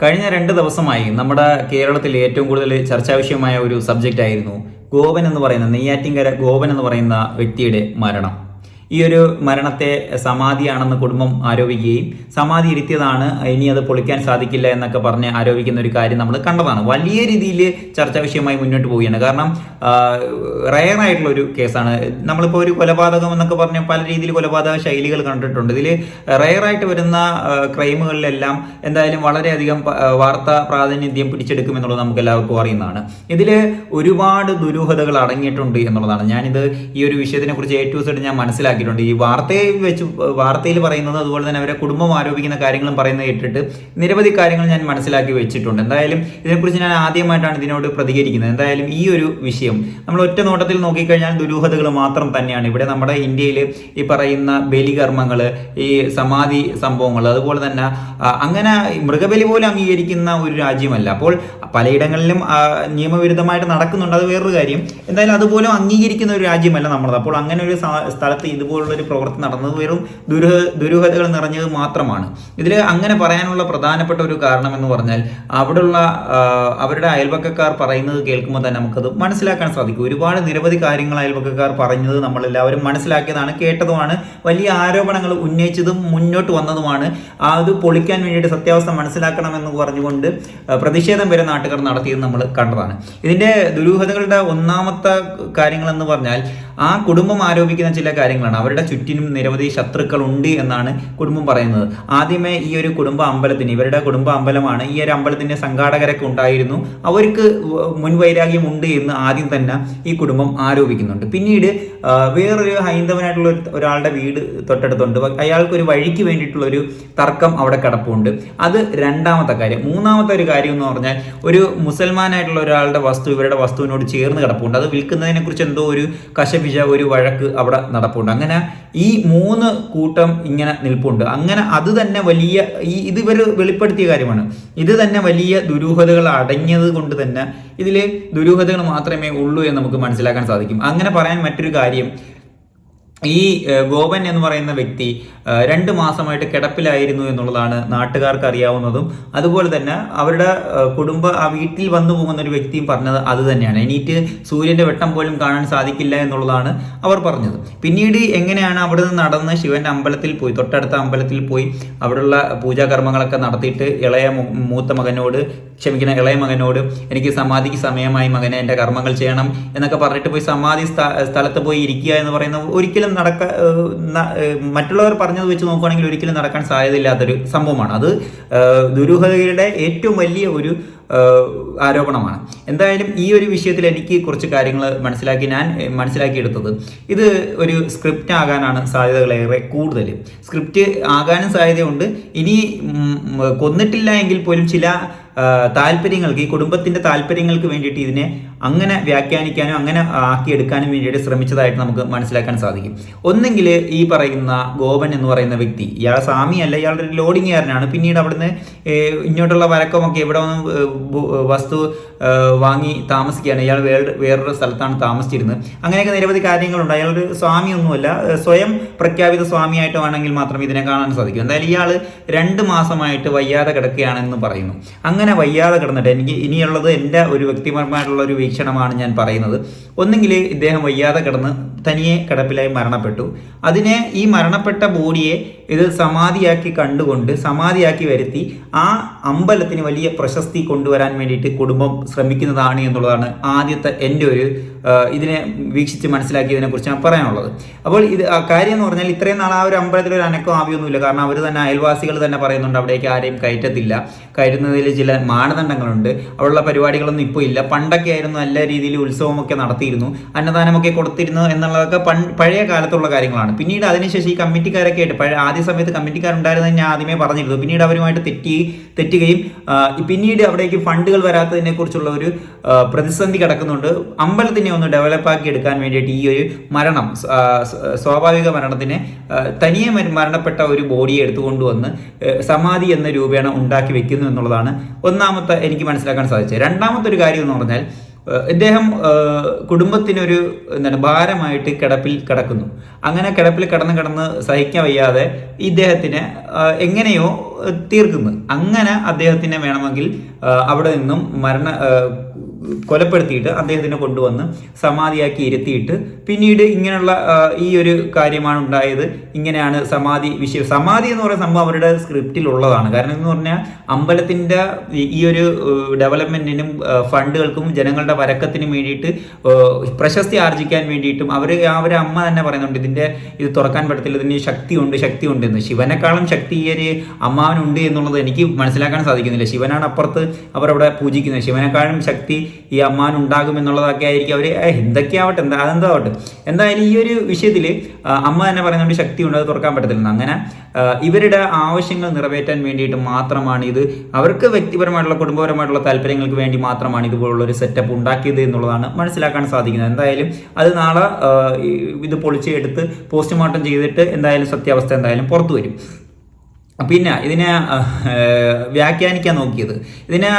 കഴിഞ്ഞ രണ്ട് ദിവസമായി നമ്മുടെ കേരളത്തിൽ ഏറ്റവും കൂടുതൽ ചർച്ചാവിഷയമായ ഒരു സബ്ജക്റ്റ് ആയിരുന്നു ഗോപൻ എന്ന് പറയുന്ന നെയ്യാറ്റിൻകര ഗോപൻ എന്ന് പറയുന്ന വ്യക്തിയുടെ മരണം. ഈ ഒരു മരണത്തെ സമാധിയാണെന്ന് കുടുംബം ആരോപിക്കുകയും സമാധി ഇരുത്തിയതാണ് ഇനി അത് പൊളിക്കാൻ സാധിക്കില്ല എന്നൊക്കെ പറഞ്ഞ് ആരോപിക്കുന്ന ഒരു കാര്യം നമ്മൾ കണ്ടതാണ്. വലിയ രീതിയിൽ ചർച്ചാ വിഷയമായി മുന്നോട്ട് പോവുകയാണ്. കാരണം റയർ ആയിട്ടുള്ള ഒരു കേസാണ്. നമ്മളിപ്പോൾ ഒരു കൊലപാതകം എന്നൊക്കെ പറഞ്ഞ പല രീതിയിൽ കൊലപാതക ശൈലികൾ കണ്ടിട്ടുണ്ട്. ഇതിൽ റയറായിട്ട് വരുന്ന ക്രൈമുകളിലെല്ലാം എന്തായാലും വളരെയധികം വാർത്താ പ്രാതിനിധ്യം പിടിച്ചെടുക്കുമെന്നുള്ളത് നമുക്ക് എല്ലാവർക്കും അറിയുന്നതാണ്. ഇതിൽ ഒരുപാട് ദുരൂഹതകൾ അടങ്ങിയിട്ടുണ്ട് എന്നുള്ളതാണ്. ഞാനിത് ഈ ഒരു വിഷയത്തിനെ കുറിച്ച് ഏറ്റവും ഞാൻ ഞാൻ മനസ്സിലാക്കിയിട്ടുണ്ട്. ഈ വാർത്തയെ വെച്ച് വാർത്തയിൽ പറയുന്നത് അതുപോലെ തന്നെ അവരെ കുടുംബം ആരോപിക്കുന്ന കാര്യങ്ങളും പറയുന്നത് കേട്ടിട്ട് നിരവധി കാര്യങ്ങൾ ഞാൻ മനസ്സിലാക്കി വെച്ചിട്ടുണ്ട്. എന്തായാലും ഇതിനെക്കുറിച്ച് ഞാൻ ആദ്യമായിട്ടാണ് ഇതിനോട് പ്രതികരിക്കുന്നത്. എന്തായാലും ഈ ഒരു വിഷയം നമ്മൾ ഒറ്റ നോട്ടത്തിൽ നോക്കിക്കഴിഞ്ഞാൽ ദുരൂഹതകൾ മാത്രം തന്നെയാണ്. ഇവിടെ നമ്മുടെ ഇന്ത്യയിൽ ഈ പറയുന്ന ബലികർമ്മങ്ങൾ ഈ സമാധി സംഭവങ്ങൾ അതുപോലെ തന്നെ അങ്ങനെ മൃഗബലി പോലും അംഗീകരിക്കുന്ന ഒരു രാജ്യമല്ല. അപ്പോൾ പലയിടങ്ങളിലും നിയമവിരുദ്ധമായിട്ട് നടക്കുന്നുണ്ട്. അത് വേറൊരു കാര്യം. എന്തായാലും അതുപോലും അംഗീകരിക്കുന്ന ഒരു രാജ്യമല്ല നമ്മളത്. അപ്പോൾ അങ്ങനെ ഒരു സ്ഥലത്ത് ഇതുപോലുള്ള ഒരു പ്രവൃത്തി നടന്നത് വെറും ദുരൂഹ ദുരൂഹതകൾ നിറഞ്ഞത് മാത്രമാണ്. ഇതിൽ അങ്ങനെ പറയാനുള്ള പ്രധാനപ്പെട്ട ഒരു കാരണം എന്ന് പറഞ്ഞാൽ അവിടെയുള്ള അവരുടെ അയൽപക്കക്കാർ പറയുന്നത് കേൾക്കുമ്പോൾ തന്നെ നമുക്കത് മനസ്സിലാക്കാൻ സാധിക്കും. ഒരുപാട് നിരവധി കാര്യങ്ങൾ അയൽപക്കക്കാർ പറഞ്ഞത് നമ്മളെല്ലാവരും മനസ്സിലാക്കിയതാണ് കേട്ടതുമാണ്. വലിയ ആരോപണങ്ങൾ ഉന്നയിച്ചതും മുന്നോട്ട് വന്നതുമാണ്. അത് പൊളിക്കാൻ വേണ്ടിയിട്ട് സത്യാവസ്ഥ മനസ്സിലാക്കണമെന്ന് പറഞ്ഞുകൊണ്ട് പ്രതിഷേധം വരെ നാട്ടുകാർ നടത്തിയത് നമ്മൾ കണ്ടതാണ്. ഇതിന്റെ ദുരൂഹതകളുടെ ഒന്നാമത്തെ കാര്യങ്ങൾ എന്ന് പറഞ്ഞാൽ ആ കുടുംബം ആരോപിക്കുന്ന ചില കാര്യങ്ങളാണ്. അവരുടെ ചുറ്റിനും നിരവധി ശത്രുക്കൾ ഉണ്ട് എന്നാണ് കുടുംബം പറയുന്നത്. ആദ്യമേ ഈ ഒരു കുടുംബ അമ്പലത്തിന് ഇവരുടെ കുടുംബ അമ്പലമാണ് ഈ ഒരു അമ്പലത്തിന്റെ സംഘാടകരൊക്കെ ഉണ്ടായിരുന്നു. അവർക്ക് മുൻവൈരാഗ്യമുണ്ട് എന്ന് ആദ്യം തന്നെ ഈ കുടുംബം ആരോപിക്കുന്നുണ്ട്. പിന്നീട് വേറൊരു ഹൈന്ദവനായിട്ടുള്ള ഒരു- ഒരാളുടെ വീട് തൊട്ടടുത്തുണ്ട്. പക്ഷെ അയാൾക്ക് ഒരു വഴിക്ക് വേണ്ടിയിട്ടുള്ള ഒരു തർക്കം അവിടെ കിടപ്പുണ്ട്. അത് രണ്ടാമത്തെ കാര്യം. മൂന്നാമത്തെ ഒരു കാര്യം എന്ന് പറഞ്ഞാൽ ഒരു മുസൽമാനായിട്ടുള്ള ഒരാളുടെ വസ്തു ഇവരുടെ വസ്തുവിനോട് ചേർന്ന് കിടപ്പുണ്ട്. അത് വിൽക്കുന്നതിനെ കുറിച്ച് എന്തോ ഒരു കശപിശ ഒരു വഴക്ക് അവിടെ നടപ്പുണ്ട്. അങ്ങനെ ഈ മൂന്ന് കൂട്ടം ഇങ്ങനെ നിൽപ്പുണ്ട്. അങ്ങനെ അത് തന്നെ വലിയ ഈ ഇത് ഇവർ വെളിപ്പെടുത്തിയ കാര്യമാണ്. ഇത് തന്നെ വലിയ ദുരൂഹതകൾ അടങ്ങിയത് കൊണ്ട് തന്നെ ഇതിലെ ദുരൂഹതകൾ മാത്രമേ ഉള്ളൂ എന്ന് നമുക്ക് മനസ്സിലാക്കാൻ സാധിക്കും. അങ്ങനെ പറയാൻ മറ്റൊരു കാര്യം ഈ ഗോപൻ എന്ന് പറയുന്ന വ്യക്തി രണ്ട് മാസമായിട്ട് കിടപ്പിലായിരുന്നു എന്നുള്ളതാണ് നാട്ടുകാർക്ക് അറിയാവുന്നതും. അതുപോലെ തന്നെ അവരുടെ കുടുംബ ആ വീട്ടിൽ വന്നു പോകുന്ന ഒരു വ്യക്തിയും പറഞ്ഞത് അത് തന്നെയാണ്. എണീറ്റ് സൂര്യന്റെ വെട്ടം പോലും കാണാൻ സാധിക്കില്ല എന്നുള്ളതാണ് അവർ പറഞ്ഞത്. പിന്നീട് എങ്ങനെയാണ് അവിടെ നിന്ന് നടന്ന് ശിവന്റെ അമ്പലത്തിൽ പോയി തൊട്ടടുത്ത അമ്പലത്തിൽ പോയി അവിടെയുള്ള പൂജാകർമ്മങ്ങളൊക്കെ നടത്തിയിട്ട് ഇളയ മൂത്ത മകനോട് ക്ഷമിക്കുന്ന ഇളയ മകനോട് എനിക്ക് സമാധിക്ക് സമയമായി മകനെ എന്റെ കർമ്മങ്ങൾ ചെയ്യണം എന്നൊക്കെ പറഞ്ഞിട്ട് പോയി സമാധി സ്ഥ- സ്ഥലത്ത് പോയി ഇരിക്കുക എന്ന് പറയുന്ന ഒരിക്കലും നടക്ക ഏഹ് ന- ഏഹ് മറ്റുള്ളവർ പറഞ്ഞത് വെച്ച് നോക്കുകയാണെങ്കിൽ ഒരിക്കലും നടക്കാൻ സാധ്യതയില്ലാത്തൊരു സംഭവമാണ്. അത് ദുരൂഹതയുടെ ഏറ്റവും വലിയ ഒരു ആരോപണമാണ്. എന്തായാലും ഈ ഒരു വിഷയത്തിൽ എനിക്ക് കുറച്ച് കാര്യങ്ങൾ മനസ്സിലാക്കി ഞാൻ മനസ്സിലാക്കിയെടുത്തത്. ഇത് ഒരു സ്ക്രിപ്റ്റ് ആകാനാണ് സാധ്യതകളേറെ കൂടുതൽ. സ്ക്രിപ്റ്റ് ആകാനും സാധ്യതയുണ്ട്. ഇനി കൊന്നിട്ടില്ല എങ്കിൽ പോലും ചില താല്പര്യങ്ങൾക്ക് ഈ കുടുംബത്തിന്റെ താല്പര്യങ്ങൾക്ക് വേണ്ടിയിട്ട് ഇതിനെ അങ്ങനെ വ്യാഖ്യാനിക്കാനും അങ്ങനെ ആക്കിയെടുക്കാനും വേണ്ടിയിട്ട് ശ്രമിച്ചതായിട്ട് നമുക്ക് മനസ്സിലാക്കാൻ സാധിക്കും. ഒന്നെങ്കിൽ ഈ പറയുന്ന ഗോപൻ എന്ന് പറയുന്ന വ്യക്തി ഇയാൾ സ്വാമിയല്ല ഇയാളുടെ ലോഡിങ്ങുകാരനാണ് പിന്നീട് അവിടുന്ന് ഇങ്ങോട്ടുള്ള വരക്കമൊക്കെ ഇവിടെ വസ്തു വാങ്ങി താമസിക്കുകയാണ്. ഇയാൾ വേറെ വേറൊരു സ്ഥലത്താണ് താമസിച്ചിരുന്നത്. അങ്ങനെയൊക്കെ നിരവധി കാര്യങ്ങളുണ്ട്. അയാളൊരു സ്വാമിയൊന്നുമല്ല സ്വയം പ്രഖ്യാപിത സ്വാമിയായിട്ട് വേണമെങ്കിൽ മാത്രം ഇതിനെ കാണാൻ സാധിക്കും. എന്തായാലും ഇയാൾ രണ്ട് മാസമായിട്ട് വയ്യാതെ കിടക്കുകയാണെന്ന് പറയുന്നു. അങ്ങനെ വയ്യാതെ കിടന്നിട്ട് എനിക്ക് ഇനിയുള്ളത് എന്റെ ഒരു വ്യക്തിപരമായിട്ടുള്ള ഒരു വീക്ഷണമാണ് ഞാൻ പറയുന്നത്. ഒന്നെങ്കിൽ ഇദ്ദേഹം വയ്യാതെ കിടന്ന് തനിയെ കിടപ്പിലായി മരണപ്പെട്ടു. അതിനെ ഈ മരണപ്പെട്ട ബോഡിയെ ഇത് സമാധിയാക്കി കണ്ടുകൊണ്ട് സമാധിയാക്കി വരുത്തി ആ അമ്പലത്തിന് വലിയ പ്രശസ്തി കൊണ്ടുവരാൻ വേണ്ടിയിട്ട് കുടുംബം ശ്രമിക്കുന്നതാണ് എന്നുള്ളതാണ് ആദ്യത്തെ എന്റെ ഒരു ഇതിനെ വീക്ഷിച്ച് മനസ്സിലാക്കിയതിനെ കുറിച്ചാണ് പറയാനുള്ളത്. അപ്പോൾ ഇത് കാര്യം എന്ന് പറഞ്ഞാൽ ഇത്രയും നാൾ ആ ഒരു അമ്പലത്തിൽ ഒരു അനക്കം ആവിയൊന്നുമില്ല. കാരണം അവർ തന്നെ അയൽവാസികൾ തന്നെ പറയുന്നുണ്ട് അവിടേക്ക് ആരെയും കയറ്റത്തില്ല. കയറ്റുന്നതിൽ ചില മാനദണ്ഡങ്ങളുണ്ട്. അവിടെയുള്ള പരിപാടികളൊന്നും ഇപ്പോൾ ഇല്ല. പണ്ടൊക്കെ ആയിരുന്നു നല്ല രീതിയിൽ ഉത്സവമൊക്കെ നടത്തിയിരുന്നു. അന്നദാനമൊക്കെ കൊടുത്തിരുന്നു എന്നുള്ളതൊക്കെ പഴയ കാലത്തുള്ള കാര്യങ്ങളാണ്. പിന്നീട് അതിനുശേഷം ഈ കമ്മിറ്റിക്കാരൊക്കെ ആയിട്ട് പഴയ ആദ്യ സമയത്ത് കമ്മിറ്റിക്കാരുണ്ടായിരുന്നത് ഞാൻ ആദ്യമേ പറഞ്ഞിരുന്നു. പിന്നീട് അവരുമായിട്ട് തെറ്റി തെറ്റുകയും പിന്നീട് അവിടേക്ക് ഫണ്ടുകൾ വരാത്തതിനെ കുറിച്ചുള്ള ഒരു പ്രതിസന്ധി കിടക്കുന്നുണ്ട്. അമ്പലത്തിനെ ഒന്ന് ഡെവലപ്പ് ആക്കി എടുക്കാൻ വേണ്ടിയിട്ട് ഈ ഒരു മരണം സ്വാഭാവിക മരണത്തിന് തനിയെ മര- മരണപ്പെട്ട ഒരു ബോഡിയെ എടുത്തുകൊണ്ടുവന്ന് സമാധി എന്ന രൂപേണ ഉണ്ടാക്കി വെക്കുന്നു എന്നുള്ളതാണ് ഒന്നാമത്തെ എനിക്ക് മനസ്സിലാക്കാൻ സാധിച്ചത്. രണ്ടാമത്തെ ഒരു കാര്യം എന്ന് പറഞ്ഞാൽ ഇദ്ദേഹം കുടുംബത്തിനൊരു എന്താണ് ഭാരമായിട്ട് കിടപ്പിൽ കിടക്കുന്നു. അങ്ങനെ കിടപ്പിൽ കിടന്ന് കിടന്ന് സഹിക്കാൻ വയ്യാതെ ഇദ്ദേഹത്തിന് എങ്ങനെയോ തീർക്കുന്നു. അങ്ങനെ അദ്ദേഹത്തിന് വേണമെങ്കിൽ അവിടെ നിന്നും മരണ കൊലപ്പെടുത്തിയിട്ട് അദ്ദേഹത്തിനെ കൊണ്ടുവന്ന് സമാധിയാക്കി ഇരുത്തിയിട്ട് പിന്നീട് ഇങ്ങനെയുള്ള ഈ ഒരു കാര്യമാണ് ഉണ്ടായത്. ഇങ്ങനെയാണ് സമാധി വിഷയം. സമാധി എന്ന് പറയുന്ന സംഭവം അവരുടെ സ്ക്രിപ്റ്റിൽ ഉള്ളതാണ് കാരണം എന്ന് പറഞ്ഞാൽ അമ്പലത്തിന്റെ ഈ- ഒരു ഡെവലപ്മെന്റിനും ഫണ്ടുകൾക്കും ജനങ്ങളുടെ വരക്കത്തിനും വേണ്ടിയിട്ട് പ്രശസ്തി ആർജിക്കാൻ വേണ്ടിയിട്ടും അവർ അവരെ അമ്മ തന്നെ പറയുന്നുണ്ട് ഇതിന്റെ ഇത് തുറക്കാൻ പറ്റത്തില്ല ഇതിന് ശക്തിയുണ്ട് ശക്തിയുണ്ട് എന്ന് ശിവനെക്കാളും ശക്തി ഈ ഒരു അമ്മാവനുണ്ട് എന്നുള്ളത് എനിക്ക് മനസ്സിലാക്കാൻ സാധിക്കുന്നില്ല. ശിവനാണ് അപ്പുറത്ത് അവരവിടെ പൂജിക്കുന്നത്. ശിവനെക്കാളും ശക്തി ഈ അമ്മാൻ ഉണ്ടാകും എന്നുള്ളതൊക്കെ ആയിരിക്കും അവർ എന്തൊക്കെയാവട്ടെ എന്താ അതെന്താവട്ടെ. എന്തായാലും ഈ ഒരു വിഷയത്തിൽ അമ്മ തന്നെ പറയുന്നുണ്ട് ശക്തിയുണ്ട് അത് തുറക്കാൻ പറ്റത്തില്ല അങ്ങനെ ഇവരുടെ ആവശ്യങ്ങൾ നിറവേറ്റാൻ വേണ്ടിയിട്ട് മാത്രമാണ് ഇത്. അവർക്ക് വ്യക്തിപരമായിട്ടുള്ള കുടുംബപരമായിട്ടുള്ള താല്പര്യങ്ങൾക്ക് വേണ്ടി മാത്രമാണ് ഇതുപോലുള്ള ഒരു സെറ്റപ്പ് ഉണ്ടാക്കിയത് എന്നുള്ളതാണ് മനസ്സിലാക്കാൻ സാധിക്കുന്നത്. എന്തായാലും അത് നാളെ ഇത് പൊളിച്ച് എടുത്ത് പോസ്റ്റ്മോർട്ടം ചെയ്തിട്ട് എന്തായാലും സത്യാവസ്ഥ എന്തായാലും പുറത്തു വരും. പിന്നെ ഇതിനെ വ്യാഖ്യാനിക്കാൻ നോക്കിയത്. ഇതിനെ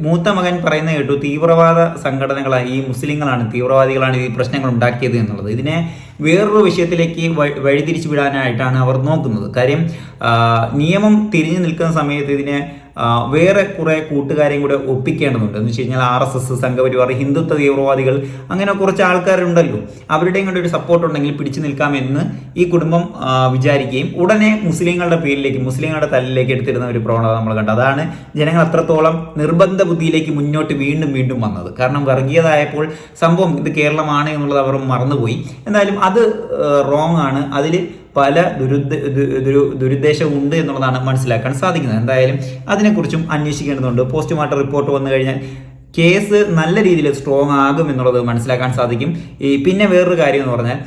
മൂത്ത മകൻ പറയുന്ന കേട്ടു തീവ്രവാദ സംഘടനകളാണ് ഈ മുസ്ലിങ്ങളാണ് തീവ്രവാദികളാണ് ഈ പ്രശ്നങ്ങൾ ഉണ്ടാക്കിയത് എന്നുള്ളത്. ഇതിനെ വേറൊരു വിഷയത്തിലേക്ക് വഴി- വഴിതിരിച്ചു വിടാനായിട്ടാണ് അവർ നോക്കുന്നത്. കാര്യം നിയമം തിരിഞ്ഞു നിൽക്കുന്ന സമയത്ത് ഇതിനെ വേറെ കുറെ കൂട്ടുകാരെയും കൂടെ ഒപ്പിക്കേണ്ടതുണ്ട്. എന്ന് വെച്ച് കഴിഞ്ഞാൽ R S S Sangh Parivar Hindutva തീവ്രവാദികൾ അങ്ങനെ കുറച്ച് ആൾക്കാരുണ്ടല്ലോ. അവരുടെയും കൂടെ ഒരു സപ്പോർട്ട് ഉണ്ടെങ്കിൽ പിടിച്ചു നിൽക്കാമെന്ന് ഈ കുടുംബം വിചാരിക്കുകയും ഉടനെ മുസ്ലിങ്ങളുടെ പേരിലേക്ക് മുസ്ലിങ്ങളുടെ തല്ലിലേക്ക് എടുത്തിരുന്ന ഒരു പ്രവണത നമ്മൾ കണ്ടു. അതാണ് ജനങ്ങൾ അത്രത്തോളം നിർബന്ധ ബുദ്ധിയിലേക്ക് മുന്നോട്ട് വീണ്ടും വീണ്ടും വന്നത്. കാരണം വർഗീയതായപ്പോൾ സംഭവം ഇത് കേരളമാണ് എന്നുള്ളത് അവർ മറന്നുപോയി. എന്തായാലും അത് റോങ് ആണ്. അതിൽ പല ദുരുദ്ദ ദു- ദുരു- ദുരുദ്ദേശവും ഉണ്ട് എന്നുള്ളതാണ് മനസ്സിലാക്കാൻ സാധിക്കുന്നത്. എന്തായാലും അതിനെക്കുറിച്ചും അന്വേഷിക്കേണ്ടതുണ്ട്. പോസ്റ്റ്മോർട്ടം റിപ്പോർട്ട് വന്നു കഴിഞ്ഞാൽ കേസ് നല്ല രീതിയിൽ സ്ട്രോങ് ആകും എന്നുള്ളത് മനസ്സിലാക്കാൻ സാധിക്കും. ഈ പിന്നെ വേറൊരു കാര്യം എന്ന് പറഞ്ഞാൽ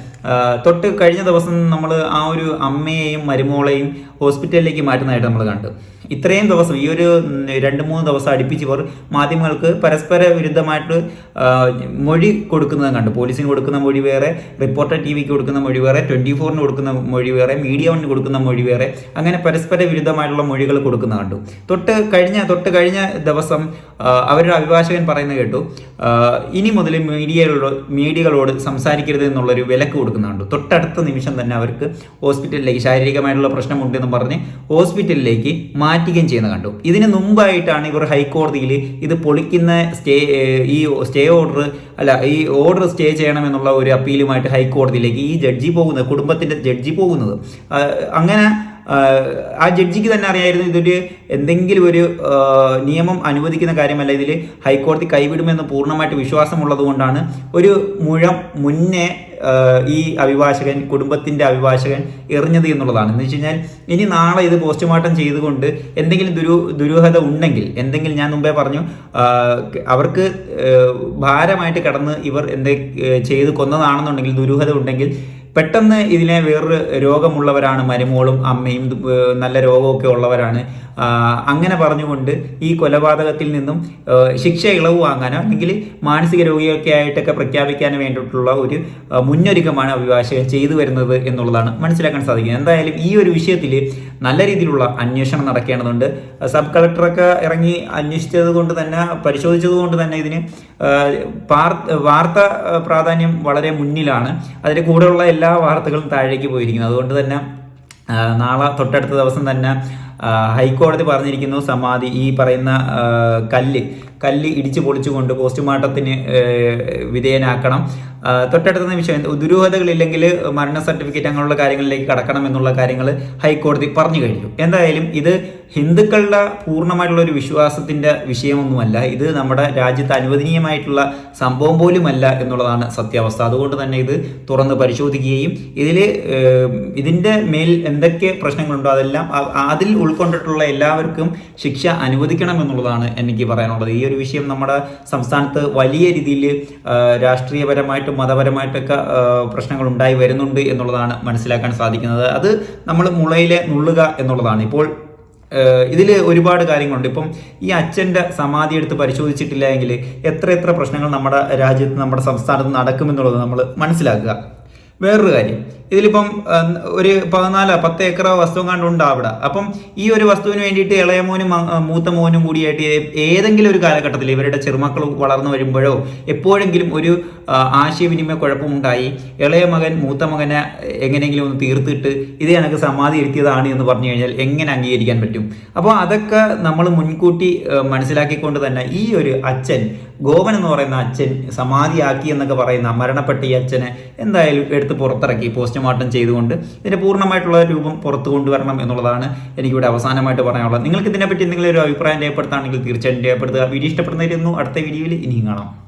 തൊട്ട് കഴിഞ്ഞ ദിവസം നമ്മൾ ആ ഒരു അമ്മയെയും മരുമോളെയും ഹോസ്പിറ്റലിലേക്ക് മാറ്റുന്നതായിട്ട് നമ്മൾ കണ്ടു. ഇത്രയും ദിവസം ഈ ഒരു രണ്ട് മൂന്ന് ദിവസം അടുപ്പിച്ച് ഇവർ മാധ്യമങ്ങൾക്ക് പരസ്പര വിരുദ്ധമായിട്ട് മൊഴി കൊടുക്കുന്നത് കണ്ടു. പോലീസിന് കൊടുക്കുന്ന മൊഴി വേറെ റിപ്പോർട്ടർ ടി വിക്ക് കൊടുക്കുന്ന മൊഴി വേറെ ട്വന്റി ഫോറിന് കൊടുക്കുന്ന മൊഴി വേറെ മീഡിയ വണ്ണിന് കൊടുക്കുന്ന മൊഴി വേറെ അങ്ങനെ പരസ്പര വിരുദ്ധമായിട്ടുള്ള മൊഴികൾ കൊടുക്കുന്ന കണ്ടു. തൊട്ട് കഴിഞ്ഞ തൊട്ട് കഴിഞ്ഞ ദിവസം അവരുടെ അഭിഭാഷകൻ പറയുന്നത് കേട്ടു ഇനി മുതൽ മീഡിയകളോട് മീഡിയകളോട് സംസാരിക്കരുത് എന്നുള്ളൊരു വിലക്ക് കൊടുക്കുന്ന കണ്ടു. തൊട്ടടുത്ത നിമിഷം തന്നെ അവർക്ക് ഹോസ്പിറ്റലിലേക്ക് ശാരീരികമായിട്ടുള്ള പ്രശ്നമുണ്ടെന്ന് പറഞ്ഞ് ഹോസ്പിറ്റലിലേക്ക് മാറ്റുകയും ചെയ്യുന്ന കണ്ടു. ഇതിന് മുമ്പായിട്ടാണ് ഇവർ ഹൈക്കോടതിയിൽ ഇത് പൊളിക്കുന്ന സ്റ്റേ ഈ സ്റ്റേ ഓർഡർ അല്ല ഈ ഓർഡർ സ്റ്റേ ചെയ്യണമെന്നുള്ള ഒരു അപ്പീലുമായിട്ട് ഹൈക്കോടതിയിലേക്ക് ഈ ജഡ്ജി പോകുന്നത് കുടുംബത്തിന്റെ ജഡ്ജി പോകുന്നത്. അങ്ങനെ ആ, ജഡ്ജിക്ക് തന്നെ അറിയായിരുന്നു ഇതൊരു എന്തെങ്കിലും ഒരു നിയമം അനുവദിക്കുന്ന കാര്യമല്ല. ഇതിൽ ഹൈക്കോടതി കൈവിടുമെന്ന് പൂർണമായിട്ട് വിശ്വാസമുള്ളത് കൊണ്ടാണ് ഒരു മുഴം മുന്നേ ഈ അഭിഭാഷകൻ കുടുംബത്തിന്റെ അഭിഭാഷകൻ എറിഞ്ഞത് എന്നുള്ളതാണ്. എന്ന് വെച്ച് കഴിഞ്ഞാൽ ഇനി നാളെ ഇത് പോസ്റ്റ്മോർട്ടം ചെയ്തുകൊണ്ട് എന്തെങ്കിലും ദുരു ദുരൂഹത ഉണ്ടെങ്കിൽ എന്തെങ്കിലും ഞാൻ മുമ്പേ പറഞ്ഞു അവർക്ക് ഭാരമായിട്ട് കടന്ന് ഇവർ എന്തെ ചെയ്ത് കൊന്നതാണെന്നുണ്ടെങ്കിൽ ദുരൂഹത ഉണ്ടെങ്കിൽ പെട്ടെന്ന് ഇതിനെ വേറൊരു രോഗമുള്ളവരാണ് മരുമോളും അമ്മയും നല്ല രോഗമൊക്കെ ഉള്ളവരാണ്. അങ്ങനെ പറഞ്ഞുകൊണ്ട് ഈ കൊലപാതകത്തിൽ നിന്നും ശിക്ഷ ഇളവ് വാങ്ങാനോ അല്ലെങ്കിൽ മാനസിക രോഗിയൊക്കെ ആയിട്ടൊക്കെ പ്രഖ്യാപിക്കാനോ വേണ്ടിയിട്ടുള്ള ഒരു മുന്നൊരുക്കമാണ് അഭിഭാഷകൻ ചെയ്തു വരുന്നത് എന്നുള്ളതാണ് മനസ്സിലാക്കാൻ സാധിക്കുന്നത്. എന്തായാലും ഈ ഒരു വിഷയത്തിൽ നല്ല രീതിയിലുള്ള അന്വേഷണം നടക്കേണ്ടതുണ്ട്. സബ് കളക്ടറൊക്കെ ഇറങ്ങി അന്വേഷിച്ചത് കൊണ്ട് തന്നെ പരിശോധിച്ചത് കൊണ്ട് തന്നെ ഇതിന് വാർത്ത പ്രാധാന്യം വളരെ മുന്നിലാണ്. അതിന്റെ കൂടെയുള്ള എല്ലാ വാർത്തകളും താഴേക്ക് പോയിരിക്കുന്നു. അതുകൊണ്ട് തന്നെ നാളെ തൊട്ടടുത്ത ദിവസം തന്നെ ഹൈക്കോടതി പറഞ്ഞിരിക്കുന്നു സമാധി ഈ പറയുന്ന കല്ല് കല്ല് ഇടിച്ചു പൊളിച്ചുകൊണ്ട് പോസ്റ്റ്മോർട്ടത്തിന് വിധേയനാക്കണം. തൊട്ടടുത്ത നിമിഷം ദുരൂഹതകളില്ലെങ്കിൽ മരണ സർട്ടിഫിക്കറ്റ് അങ്ങനെയുള്ള കാര്യങ്ങളിലേക്ക് കടക്കണം എന്നുള്ള കാര്യങ്ങൾ ഹൈക്കോടതി പറഞ്ഞു കഴിഞ്ഞു. എന്തായാലും ഇത് ഹിന്ദുക്കളുടെ പൂർണമായിട്ടുള്ള ഒരു വിശ്വാസത്തിന്റെ വിഷയമൊന്നുമല്ല. ഇത് നമ്മുടെ രാജ്യത്ത് അനുവദനീയമായിട്ടുള്ള സംഭവം പോലുമല്ല എന്നുള്ളതാണ് സത്യാവസ്ഥ. അതുകൊണ്ട് തന്നെ ഇത് തുറന്ന് പരിശോധിക്കുകയും ഇതിൽ ഇതിന്റെ മേൽ എന്തൊക്കെ പ്രശ്നങ്ങളുണ്ടോ അതെല്ലാം അതിൽ ഉൾക്കൊണ്ടിട്ടുള്ള എല്ലാവർക്കും ശിക്ഷ അനുവദിക്കണം എന്നുള്ളതാണ് എനിക്ക് പറയാനുള്ളത്. ഈ ഒരു വിഷയം നമ്മുടെ സംസ്ഥാനത്ത് വലിയ രീതിയിൽ രാഷ്ട്രീയപരമായിട്ടും മതപരമായിട്ടൊക്കെ പ്രശ്നങ്ങൾ ഉണ്ടായി വരുന്നുണ്ട് എന്നുള്ളതാണ് മനസ്സിലാക്കാൻ സാധിക്കുന്നത്. അത് നമ്മൾ മുളയിലെ നുള്ളുക എന്നുള്ളതാണ്. ഇപ്പോൾ ഇതിൽ ഒരുപാട് കാര്യങ്ങളുണ്ട്. ഇപ്പം ഈ അച്ഛന്റെ സമാധി എടുത്ത് പരിശോധിച്ചിട്ടില്ല എങ്കിൽ എത്ര എത്ര പ്രശ്നങ്ങൾ നമ്മുടെ രാജ്യത്ത് നമ്മുടെ സംസ്ഥാനത്ത് നടക്കുമെന്നുള്ളത് നമ്മൾ മനസ്സിലാക്കുക. വേറൊരു കാര്യം ഇതിലിപ്പം ഒരു പതിനാല് പത്ത് ഏക്കറോ വസ്തു കണ്ടുണ്ട് അവിടെ. അപ്പം ഈ ഒരു വസ്തുവിന് വേണ്ടിയിട്ട് ഇളയ മോനും മൂത്ത മോനും കൂടിയായിട്ട് ഏതെങ്കിലും ഒരു കാലഘട്ടത്തിൽ ഇവരുടെ ചെറുമക്കൾ വളർന്നു വരുമ്പോഴോ എപ്പോഴെങ്കിലും ഒരു ആശയവിനിമയ കുഴപ്പമുണ്ടായി ഇളയ മകൻ മൂത്ത മകനെ എങ്ങനെയെങ്കിലും ഒന്ന് തീർത്തിട്ട് ഇത് എനിക്ക് സമാധി ഇരുത്തിയതാണ് എന്ന് പറഞ്ഞു കഴിഞ്ഞാൽ എങ്ങനെ അംഗീകരിക്കാൻ പറ്റും? അപ്പോൾ അതൊക്കെ നമ്മൾ മുൻകൂട്ടി മനസ്സിലാക്കിക്കൊണ്ട് തന്നെ ഈ ഒരു അച്ഛൻ ഗോപൻ എന്ന് പറയുന്ന അച്ഛൻ സമാധിയാക്കി എന്നൊക്കെ പറയുന്ന മരണപ്പെട്ട ഈ അച്ഛനെ എന്തായാലും എടുത്ത് പുറത്തിറക്കി പോസ്റ്റ്മോർട്ടം ചെയ്തുകൊണ്ട് ഇതിന്റെ പൂർണമായിട്ടുള്ള രൂപം പുറത്തു കൊണ്ടുവരണം എന്നുള്ളതാണ് എനിക്കിവിടെ അവസാനമായിട്ട് പറയാനുള്ളത്. നിങ്ങൾക്ക് ഇതിനെപ്പറ്റി എന്തെങ്കിലും ഒരു അഭിപ്രായം രേഖപ്പെടുത്താണെങ്കിൽ തീർച്ചയായിട്ടും രേഖപ്പെടുത്തുക. വീഡിയോ ഇഷ്ടപ്പെടുന്നതായിരുന്നു അടുത്ത വീഡിയോയിൽ ഇനിയും കാണാം.